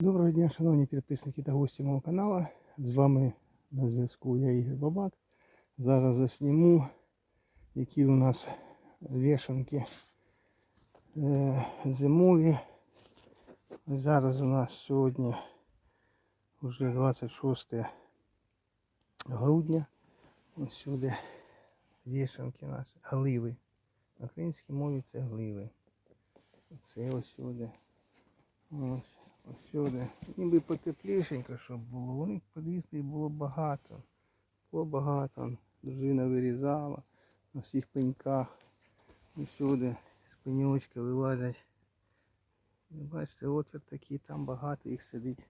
Доброго дня, шановні підписники та гості мого каналу. З вами на зв'язку я Ігор Бабак. Зараз засніму, які у нас вішанки е, зимові. Зараз у нас сьогодні вже 26 грудня. Ось сюди вішанки наші, гливи. На українській мові це гливи. Це ось сюди. Ось. Ось сюди. Ніби потеплішенько, щоб було. Вони підвісли і було багато. Було багато. Дружина вирізала на всіх пеньках. Ось сюди з пеньочка вилазять. Бачите, отвір такий, там багато їх сидить.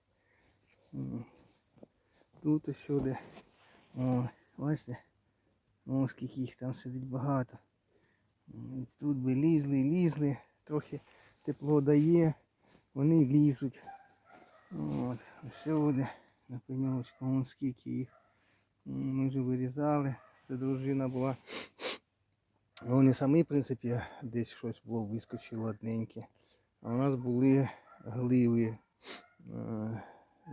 Тут ось сюди. О, бачите? О, скільки їх там сидить багато. І тут би лізли, лізли, трохи тепло дає вони лізуть. От, всюди на пеньочку, вон скільки їх. Ми вже вирізали. Це дружина була. Вони самі, в принципі, десь щось було вискочило одненьке. А у нас були гливи е,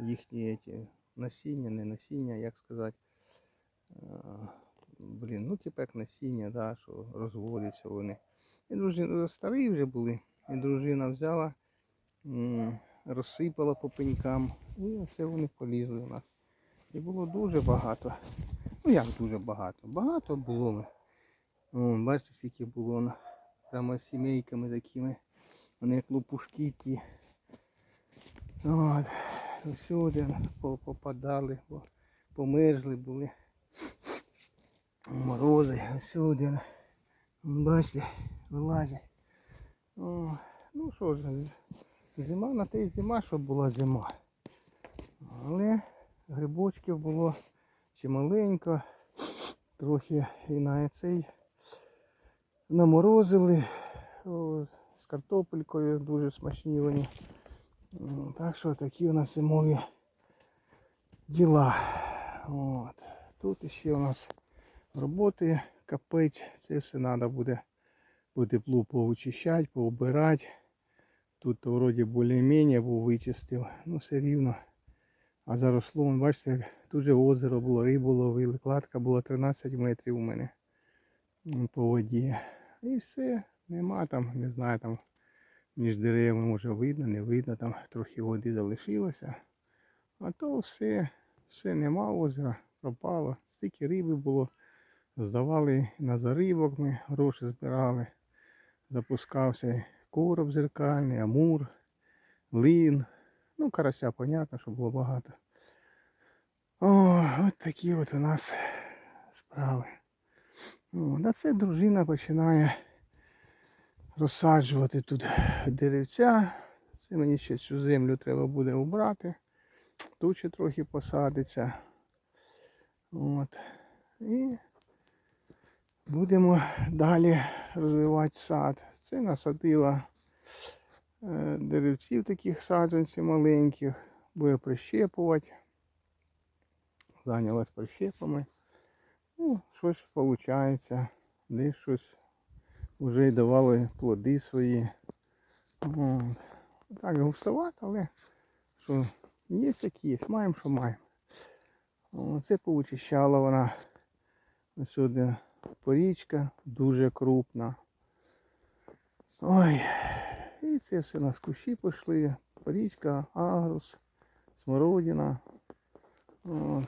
їхні ті, насіння, не насіння, як сказати. Е, Блін, ну типу як насіння, да, що розводяться вони. І дружина старі вже були. І дружина взяла розсипала по пенькам. І оце вони полізли у нас. І було дуже багато. Ну як дуже багато? Багато було. О, бачите, скільки було. Прямо сімейками такими. Вони як лопушки ті. От. Всюди попадали, померзли були. Морози, всюди. Бачите, вилазять. О, ну що ж, з- Зима на те й зима, щоб була зима. Але грибочків було чималенько, трохи і на цей наморозили з картопелькою, дуже смачні вони. Так що такі у нас зимові діла. От. Тут ще у нас роботи капець, це все треба буде по теплу повичищати, поубирати. Тут то вроді більш-менш був вичистив, ну все рівно. А заросло, вон, бачите, тут же озеро було, рибу ловили, кладка була 13 метрів у мене по воді. І все, нема там, не знаю, там між деревами може видно, не видно, там трохи води залишилося. А то все, все нема озера, пропало. Стільки риби було. Здавали на зарибок ми гроші збирали. Запускався короб зеркальний, амур, лин. Ну, карася, понятно, що було багато. О, от такі от у нас справи. О, на це дружина починає розсаджувати тут деревця. Це мені ще цю землю треба буде убрати. Тут ще трохи посадиться. От. І будемо далі розвивати сад. Це насадила е, деревців таких саджанців маленьких, буде прищепувати. Зайнялась прищепами. Ну, щось виходить. Десь щось вже й давали плоди свої. От. Так густовато, але що є як є, маємо, що маємо. Це повичищала вона. Сюди порічка дуже крупна. Ой, і це все у нас кущі пішли. Порічка, агрус, смородина. От.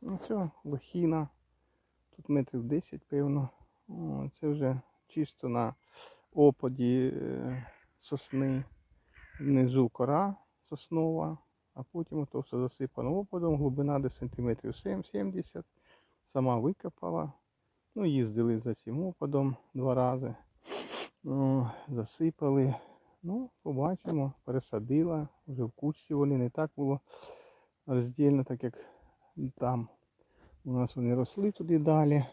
Ну все, лохіна. Тут метрів 10, певно. О, це вже чисто на опаді е, сосни. Внизу кора соснова, а потім ото все засипано опадом. Глибина десь сантиметрів 7-70. Сама викопала. Ну, їздили за цим опадом два рази. О, засипали. Ну, побачимо, пересадила. Вже в кучці вони не так було роздільно, так як там. У нас вони росли туди далі.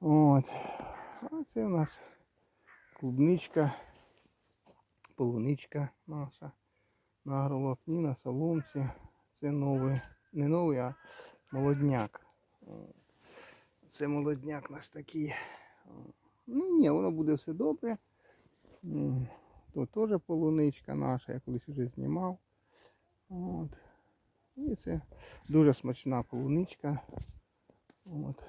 От. А це у нас клубничка, полуничка наша. На агроволокні, на соломці. Це новий, не новий, а молодняк. Це молодняк наш такий. Ну ні, воно буде все добре. То теж полуничка наша, я колись вже знімав. От. І це дуже смачна полуничка. От.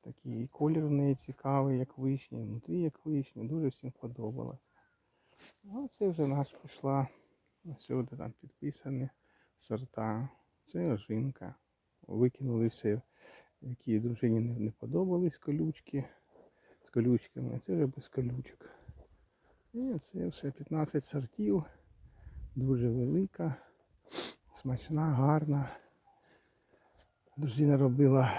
Такий колір в неї цікавий, як вишня, внутрі як вишня, дуже всім подобалось. А це вже наш пішла. Сюди там підписані сорта. Це ожинка. Викинули все, які дружині не, подобались колючки з колючками. Це вже без колючок. І це все 15 сортів. Дуже велика, смачна, гарна. Дружина робила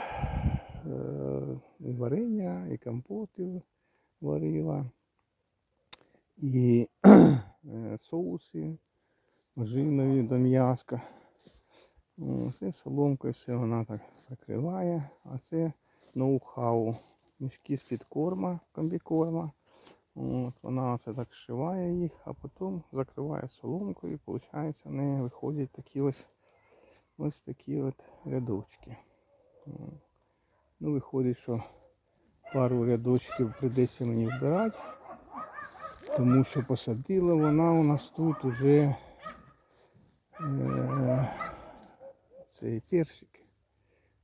е, і варення, і компоти варила, і е, соуси ожинові до м'яска. Це соломкою все вона так прикриває, а це ноу-хау. Мішки з-під корма, комбікорма. От, вона це так зшиває їх, а потім закриває соломкою і виходить, в виходять такі ось ось такі от рядочки. Ну, виходить, що пару рядочків прийдеться мені вбирати, тому що посадила вона у нас тут уже е, цей персик.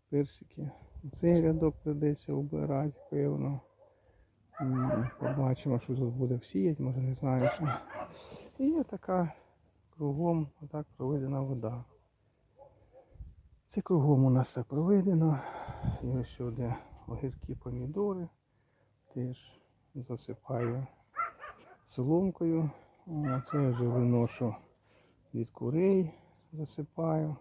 Персики. Цей рядок прийдеться вбирати, певно. Побачимо, що тут буде всіяти, може не знаю що. І є така кругом отак проведена вода. Це кругом у нас так проведено. І ось сюди огірки, помідори. Теж засипаю соломкою. Це вже виношу від курей, засипаю.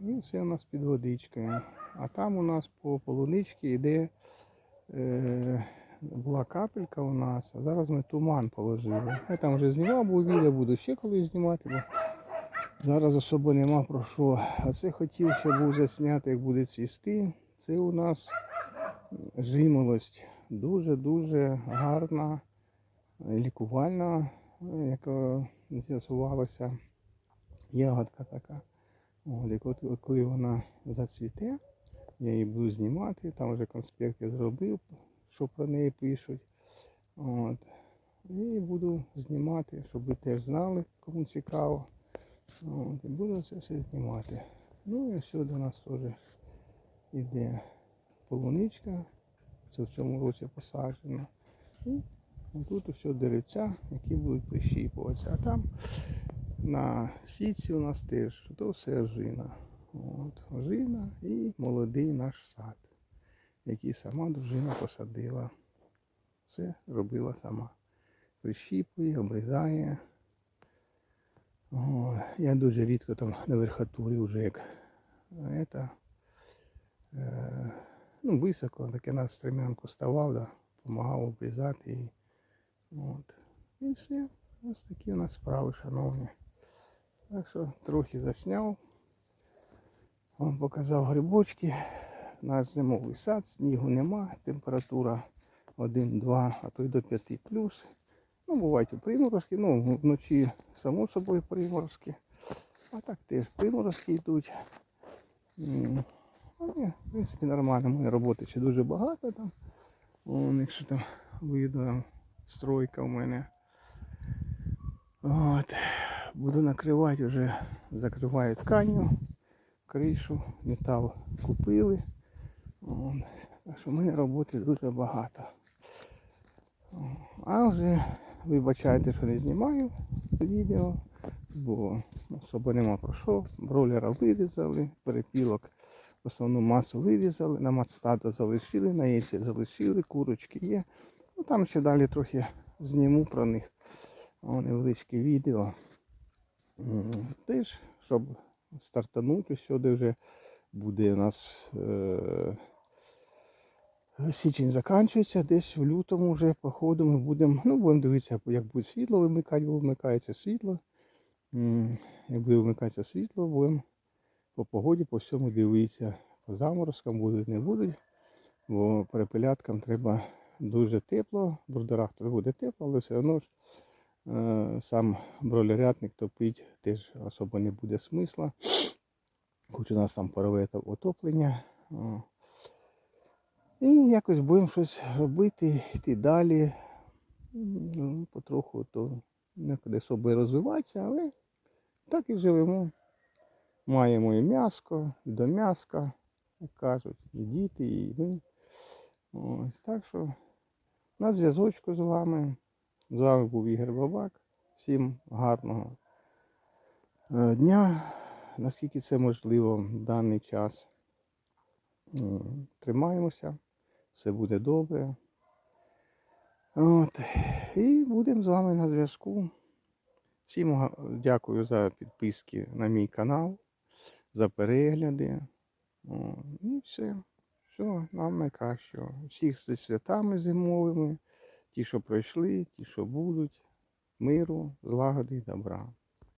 І все у нас під водичкою. А там у нас по полуничці йде е, була капелька у нас, а зараз ми туман положили. Я там вже знімав, був відео, буду ще колись знімати, бо зараз особо нема про що. А це хотів ще був засняти, як буде цвісти. Це у нас жимолость. Дуже-дуже гарна, лікувальна, яка з'ясувалася. Ягодка така. От, от, от коли вона зацвіте, я її буду знімати, там вже конспект я зробив, що про неї пишуть. От. І буду знімати, щоб ви теж знали, кому цікаво. От. І буду це все знімати. Ну і сюди у нас теж іде полуничка. Це в цьому році посаджено. І тут все деревця, які будуть прищіпуватися. А там на сітці у нас теж то все ожина. От, ожина і молодий наш сад, який сама дружина посадила. Все робила сама. Прищіпує, обрізає. О, я дуже рідко там на верхотурі вже як это, е, ну, високо, так я на стремянку ставав, да, допомагав обрізати її. От. І все. Ось такі у нас справи, шановні. Так що трохи засняв. Вам показав грибочки. Наш зимовий сад, снігу нема, температура 1-2, а то й до 5 плюс. Ну, бувають і приморозки, ну, вночі само собою приморозки. А так теж приморозки йдуть. Але, в принципі, нормально. Моєї роботи ще дуже багато там. Вон, якщо там видно, стройка в мене. От. Буду накривати вже, закриваю тканью, кришу, метал купили. Так що мене роботи дуже багато. А вже вибачайте, що не знімаю відео, бо особо нема про що. Бройлера вирізали, перепілок основну масу вирізали, на матстада залишили, на яйця залишили, курочки є. Ну там ще далі трохи зніму про них. О, невеличке відео. Теж, щоб стартанути сюди вже буде у нас е, січень закінчується, десь в лютому вже походу ми будемо, ну будемо дивитися, як буде світло вимикати, бо вмикається світло. Як буде вмикатися світло, будемо по погоді, по всьому дивитися. По заморозкам будуть, не будуть, бо перепеляткам треба дуже тепло, в брудерах буде тепло, але все одно ж сам бролерятник топить теж особо не буде смисла. Хоч у нас там парове отоплення. І якось будемо щось робити, йти далі. Ну, потроху то некуди собі розвиватися, але так і живемо. Маємо і м'яско, і до м'яска, як кажуть, і діти, і ми. Ось, так що на зв'язочку з вами. З вами був Ігор Бабак. Всім гарного е, дня, наскільки це можливо в даний час. Тримаємося, все буде добре. От. І будемо з вами на зв'язку. Всім дякую за підписки на мій канал, за перегляди. О, і все. Все, нам найкращого. Всіх зі святами зимовими, ті, що пройшли, ті, що будуть. Миру, злагоди і добра.